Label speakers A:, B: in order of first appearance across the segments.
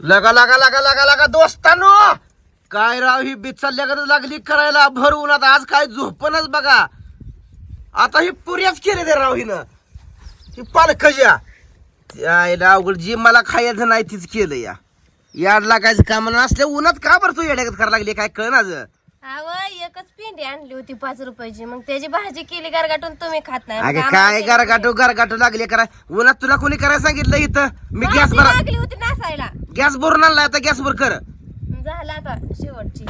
A: लगा लगा लगा लगा लगा दोस्तानो! काय राव ही बिचल्यागत लागली करायला? भर उन्हात आज काय झोपणच बघा. आता ही पुऱ्याच केले ते राव हिनं. ही पालखज्या त्याला अवघड. जी मला खायचं नाही तीच केलं या. याड लागायचं काम नसल्या उन्हात का बरं तू येड्यागत करायला लागली? काय कळ ना
B: अव एकच पेंडी आणली होती पाच रुपयाची. मग त्याची भाजी केली गारगाटून तुम्ही खात नाही.
A: अगे
B: मग
A: काय
B: आम्हाला
A: गारगाटो गारगाटो लागले करा. उन्हात तुला कोणी करायला सांगितलं इथं? मी
B: भाजी
A: गॅस भरा
B: लागली होती नासायला.
A: गॅस भरून आणला आता गॅस भर कर.
B: झाला आता शेवटची.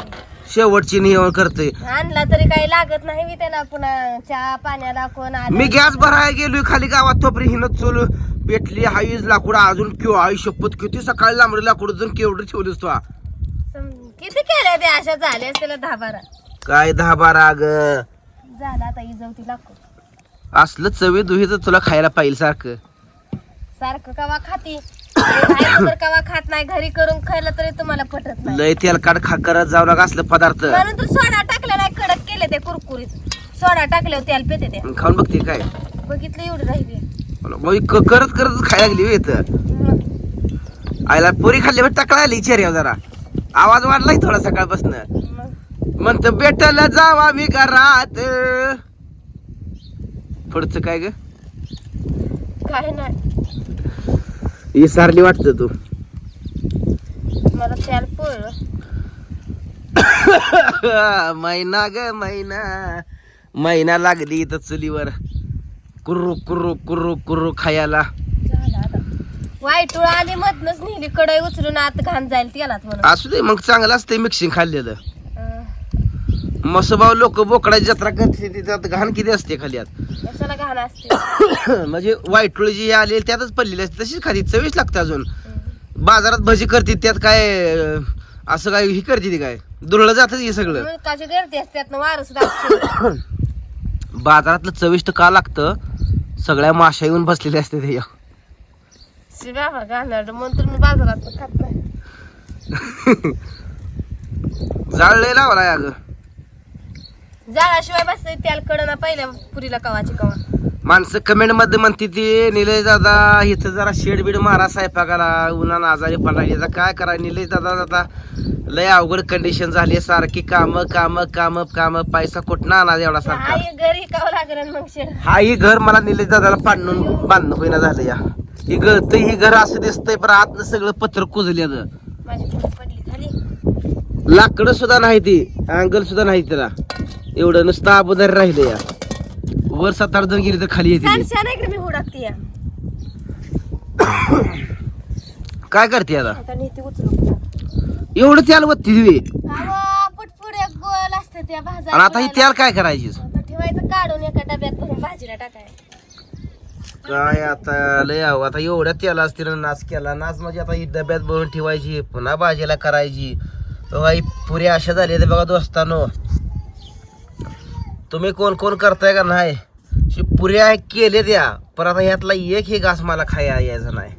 A: शेवटची नियमन करते
B: आणला तरी काही लागत नाही मी त्याला पुन्हा चहा पाण्याला कोण आलं.
A: मी गॅस भरायला गेलोय खाली गावात तोपर्यंत हिनं चोल पेटली हाईज लाकूड अजून किंव आई शपथ किती सकाळी लांबडी लाकूड अजून केवढं ठेवलीस तू? हा?
B: किती केल्या ते अशा झाल्या त्याला दहा बारा?
A: काय दहा बारा अग?
B: झाला आता इजवती
A: असलं चवी दुहीच तुला खायला पाहिजे सारखं.
B: सारखं कवा खाती? तर कवा खात नाही घरी करून खायला तरी तुम्हाला पटत नाही.
A: लय तेलकाट खा करत जाऊ नका असलं पदार्थ.
B: म्हणून तर सोडा टाकला नाही कडक केले ते कुरकुरीत. सोडा टाकल्यावर तेल पेते ते.
A: खाऊन बघते काय.
B: बघितलं एवढं राहिले
A: मग क- करत करत खायला लागली इथं.
B: मग.
A: आईला पुरी खाल्ली टाकला आली चेहऱ्यावर जरा. आवाज वाढलाय थोडा सकाळपासून. म्हणत बेटाला जावा मी घरात. पुढचं काय ग?
B: काय नाही.
A: ही सारली वाटत तू.
B: मला पळ
A: मैना ग मैना. मैना लागली इथं चुलीवर. कुर्रू कुर्रू कुर्रू कुर्रू खायला.
B: वाईटुळ आली मधनच नेली कढई उचलून आत घाण जाईल तेलात म्हणून.
A: असू दे मग चांगलं असते मिक्सिंग खाल्लेलं.
B: अं,
A: मसोबाव लोक बोकडाची जत्रा करते त्यात घाण किती असते खाली आत.
B: कशाला घाण असते?
A: म्हणजे वाईटुळ जी आली त्यातच पडलेली असते तशीच खाली चवीच लागते अजून. बाजारात भजी करते त्यात काय अं, असं काय ही करते ती काय? दुरळं जात हे सगळं.
B: मुलकाची गर्दी असतात वारं सुद्धा असतं.
A: बाजारातलं चविष्ट का लागतं? सगळ्या माश्या येऊन बसलेल्या असते ते.
B: शिव्या बा घालणार म्हणून तर मी बाजारात खात नाही.
A: जाळ लय लावलाय अगं.
B: जाळाशिवाय बस तेल कडना पहिल्या पुरीला कवाची कवा.
A: माणसं कमेंटमध्ये म्हणते ती निलेश दादा इथं जरा शेड बीड मारा स्वयंपाकाला. उन्हानं आजारी पडला. याचा काय करा? निलेश दादा दादा लय अवघड कंडिशन झाली सारखी. काम काम काम काम. पैसा कुठं आणा एवढा सारखा?
B: आई घरी कावं लागलं मग शेड?
A: हा ही घर मला निलेश दादाला पाडून बांधणं होईना झालं या. ही घर तर ही घर असं दिसतंय पण आतनं सगळं पत्र कुजल्यानं
B: माझी पुरी पडली खाली
A: लाकडं सुद्धा नाही ती अँगल सुद्धा नाही त्याला एवढं नुसतं अगोदर राहिलं या. वर सात आठ जण गेली तर खाली येते ती.
B: सांगशा नाही इकडे मी हुडाकते या.
A: काय करते आता?
B: आता नीती उचलू
A: एवढं त्याला वत्ती दिवी.
B: अहो पुटपुड एक गोल असते त्या भाजा
A: आणि आता ही त्याला काय करायची
B: ठेवायचं काढून एका डब्यात भरून भाजीला टाकायचं
A: काय आता लय अहो, आता एवढ्या तेला असतील नाच केला. नाच म्हणजे आता ही डब्यात भरून ठेवायची पुन्हा भाजीला करायची. ही पुरी अशा झाली तर बघा दोस्तानो. तुम्ही कोण कोण करताय का नाही? शी पुऱ्या केले त्या पण आता ह्यातला एकही घास मला खाया यायचा नाही.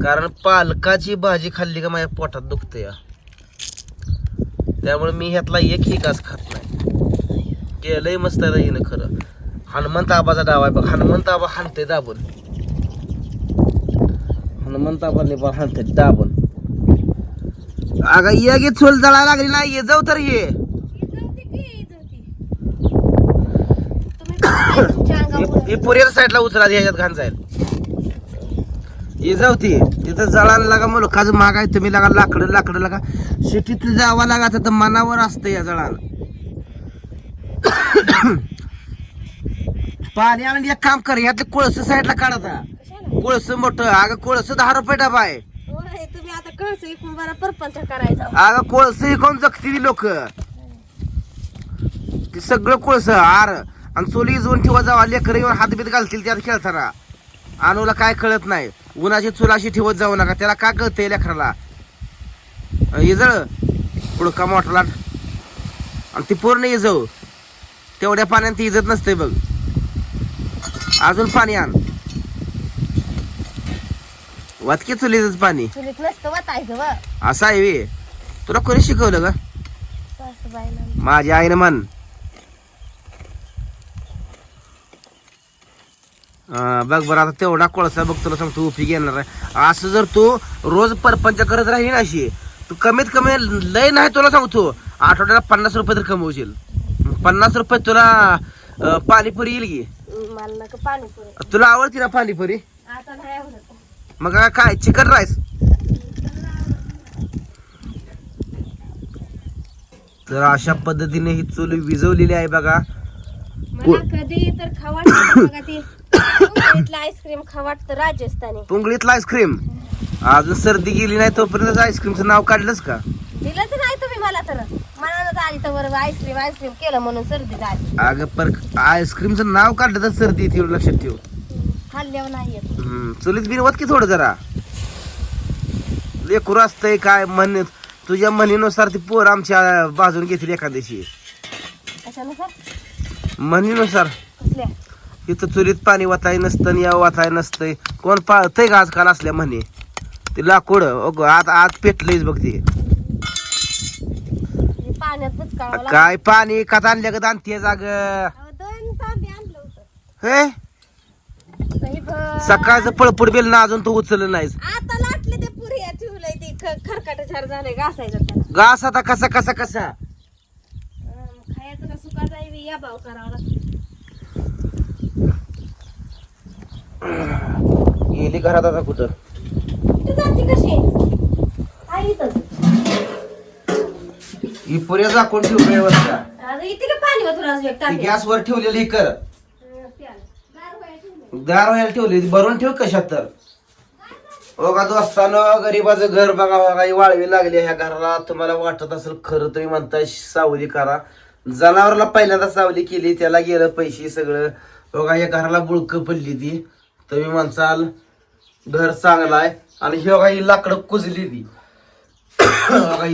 A: कारण पालकाची भाजी खाल्ली का माझ्या पोटात दुखते या त्यामुळे मी ह्यातला एकही घास खात नाही. केलंय मस्त येईन खरं. हनुमंत आबाचा डाव आहे बघ. हनुमंत आबा हाणते दाबून. हनुमंत आबाने बा हाणते दाबून. अगं ये गे चोल जळायला लागली ना ये जाऊ तर ये. ही पुरेर साईडला उचला ह्याच्यात घाण जाईल. ये जाऊ ती. तिथं जळायला लागा मुलं काज मागाय तुम्ही लागा लाकडं लाकडं लागा. शेतीत जावा लागा तर मनावर असतं या जळाला पाणी आणि एक काम कर यातलं कोळस साईडला काढता कोळस मोठं अगं कोळस दहा रुपये डबा आहे.
B: तुम्ही आता कळस इकून बरा परपंच करायचा.
A: अगं कोळस कोण जगती ती लोक. ते सगळं कोळस आर आणि चोली इजवून ठेवा जावा लेकर येऊन हातबीत घालतील त्यात खेळताना. अनुला काय कळत नाही. उन्हाची चुलाशी ठेवत जाऊ नका त्याला काय कळतंय लेकराला? इजळ. पुडका मोठला? आणि ती पूर्ण इजव. तेवढ्या पाण्यात ती इजत नसते बघ. अजून पाणी आण. वातकी चुलीच पाणी?
B: चुलीत नसतं वाटायचं व
A: असं आहे वे. तुला कोणी शिकवलं का
B: सासूबाईला
A: माझ्या आईनं म्हण. अं, बघ बरं आता तेवढा कोळसा बघ तुला सांगतो येणार आहे. असं जर तू रोज परपंच करत राहील ना अशी तू कमीत कमी लय नाही तुला सांगतो. आठवड्याला पन्नास रुपये तर कमवशील. पन्नास रुपये तुला अं, पाणीपुरी येईल की?
B: मला नका पाणीपुरी.
A: तुला आवडती ना पाणीपुरी?
B: आता नाही आवडत.
A: मग काय चिकन राईस? तर अशा पद्धतीने ही चूल विजवलेली आहे बघा.
B: मला कधी तर खाऊ वाटतं बघा ती. मुंबईतलं आईस्क्रीम खाऊ वाटतं राजस्थानी.
A: पुंगळीतला आईस्क्रीम अजून सर्दी गेली नाही तोपर्यंत आईस्क्रीमचं नाव काढलंच का?
B: दिलंच नाही तुम्ही मला तर. मनानं आली तर आईस्क्रीम आईस्क्रीम केलं म्हणून सर्दी झाली.
A: अगं पर आईस्क्रीमचं नाव काढलं तर सर्दी येते एवढं लक्षात ठेव.
B: खाल्ल्यावर नाही येत.
A: हम्म, चुलीत बिनवत की थोडं जरा? लेकरू असतंय काय म्हण तुझ्या म्हणीनुसार ती पोर आमच्या बाजून घेतील एखाद्याशी.
B: कशानुसार?
A: म्हणीनुसार.
B: कसल्या?
A: इथं चुलीत पाणी वाचाय नसतं या वाचाय नसतंय. कोण पाळतंय का आजकाल असल्या म्हणे? ते लाकूड अगो, आज आज पेटलंयच बघ ते.
B: पाण्यात बुचकाळावं लागतं.
A: काय पाणी कात आणल्या का आणते जाग?
B: अहो, दोन तांबे आणलं होतं.
A: हे. सकाळचं पळपुड बेल ना अजून तू उचललं नाहीस.
B: आता लाटले ते पुरी ठेवलंय ते ख- खरकाट झाड झालंय घासायचं त्याला.
A: घास आता कसा कसा कसा?
B: अं, खायचं का सुका जाईल या भाव करावा लागतो.
A: गेली घरात आता कुठं?
B: कुठे जाते कशी? आई इथंच.
A: ही पुऱ्या झाकून
B: आता इथे का पाणी होतं आज एक
A: ती
B: टाकी
A: गॅसवर ठेवलेली ही कर. दार व्हायला ठेवली ती भरून ठेव कशात तर. का दोस्तानं गरीबाचं घर बघा बघा ही वाळवी लागली ह्या घराला. तुम्हाला वाटत असेल खरं तुम्ही म्हणताय सावली करा. जनावरला पहिल्यांदा सावली केली त्याला गेलं पैसे सगळं. बघा या घराला बुळक पडली ती. तुम्ही म्हणसाल घर चांगलं आहे. आणि हे बघा ही लाकडं कुजली ती. बघा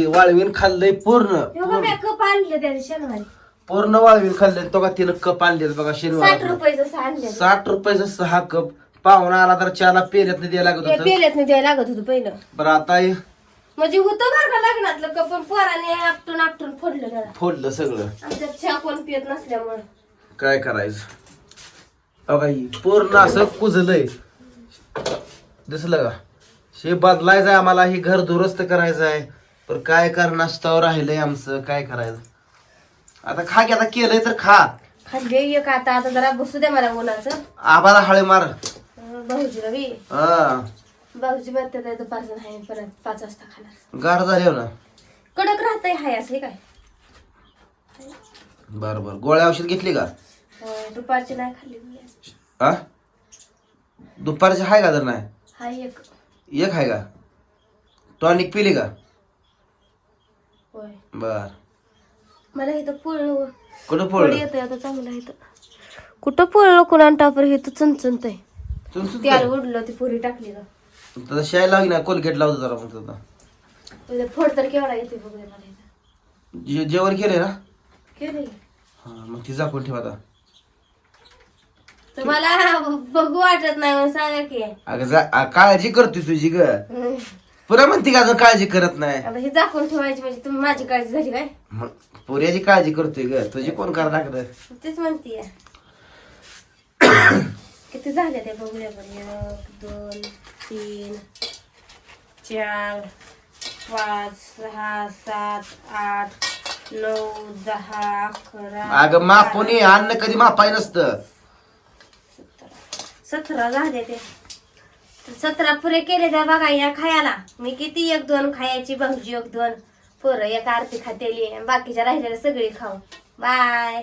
A: वाळवीन खाल्लंय पूर्ण.
B: मी कप आणले त्या दिवशी शनिवारी.
A: पूर्ण वाळवीन खाल्लंय. तो का तिनं कप आणले बघा
B: साठ
A: शनिवार
B: रुपयाचं आणले
A: साठ रुपयाचं सहा कप. पाहुणा आला तर चहाला पेल्यात द्यायला लागत
B: ते
A: होतं.
B: पेल्यात द्यायला लागत होतं पहिलं.
A: बरं आता हे
B: म्हणजे होतं बरं का लग्नातलं कप पण पोराने आपटून आपटून फोडलं त्याला.
A: फोडलं सगळं.
B: आमच्यात चहा कोण पियत नसल्यामुळे.
A: काय करायचं? काही पूर्ण असं कुजलंय. दिसलं का? हे बदलायचंय आम्हाला हे घर दुरुस्त करायचं आहे पण काय कारणास्तव राहिलंय आमचं? काय करायचं? आता खा की आता केलंय तर खा.
B: खाल्ले एक आता आता जरा बसू दे मला उन्हाचं
A: आबाला हळे मार.
B: अं, भाऊजी रवी.
A: हा.
B: भाऊजी म्हणतात आहे दुपारचं आहे परत पाच वाजता खाणार.
A: गार झाले ना.
B: कडक राहतंय हाय असं हे काय?
A: बर बर. गोळ्या औषध घेतली का?
B: अं, दुपारची नाही खाल्ली मी आज.
A: हा दुपारची हाय का तर नाही?
B: हाय एक.
A: एक आहे का टॉनिक पिली का
B: होय.
A: बर.
B: मला इथं पूर्ण
A: कुठं
B: पोळी? येतंय आता चांगलं इथं. कुठं पोळलं कुणा टापर हे तर चणचणत आहे त्याला उडलं ती पुरी टाकली का
A: शाय ना कोलगेट लावतो जरा मग
B: फोड तर केवढा येते बघ रे मला इथं.
A: जे- जेवण केलंय ना?
B: केले
A: हा मग ती झाकून ठेवा आता.
B: तर मला बघू वाटत नाही म्हणून सांगा की.
A: अगं जा आ, काळजी करतोय तुझी ग. पुरा म्हणते का अजून काळजी करत नाही?
B: आता हे झाकून ठेवायची म्हणजे तुम्ही माझी काळजी झाली काय?
A: मग पुऱ्याची काळजी करतोय ग. तुझी कोण करा लागलं
B: तेच म्हणतीये किती झाले ते बघूया बरं एक दोन तीन चार पाच सहा सात आठ नऊ दहा अकरा
A: अगं मापून ये, अन्न कधी मापाय नसतं.
B: सतरा झाले ते. सतरा पुरे केले त्या बघा या खायला. मी किती एक दोन खायची भाऊजी एक दोन. पोरं एक आरती खातेली. बाकीच्या राहिलेल्या सगळी खाऊ. बाय.